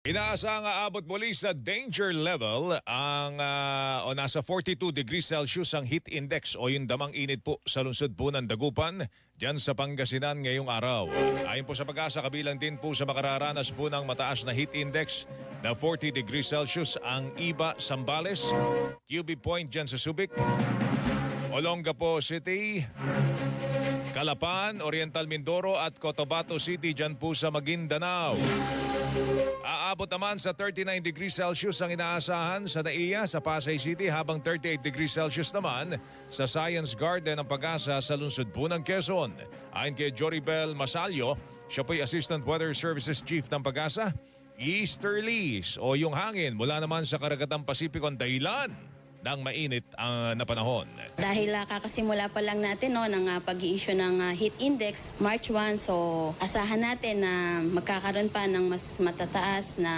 Inaasahang aabot muli sa danger level ang ah, o nasa 42 degrees Celsius ang heat index o yung damang init po sa lungsod po ng Dagupan dyan sa Pangasinan ngayong araw. Ayon po sa pag-asa, kabilang din po sa makararanas po ng mataas na heat index na 40 degrees Celsius ang Iba, Sambales, QB Point dyan sa Subic, Olongapo City, Calapan, Oriental Mindoro at Cotabato City dyan po sa Maguindanao. Aabot naman sa 39 degrees Celsius ang inaasahan sa NAIA sa Pasay City habang 38 degrees Celsius naman sa Science Garden ng Pag-asa sa lungsod po ng Quezon. Ayon kay Joribel Masalio, siya po'y Assistant Weather Services Chief ng Pag-asa, Easterlies o yung hangin mula naman sa karagatang Pasipiko ang dahilan ng mainit ang na panahon. Dahil uh, kakasimula pa lang natin no, ng uh, pag-i-issue ng ah, heat index March 1, so asahan natin na magkakaroon pa ng mas matataas na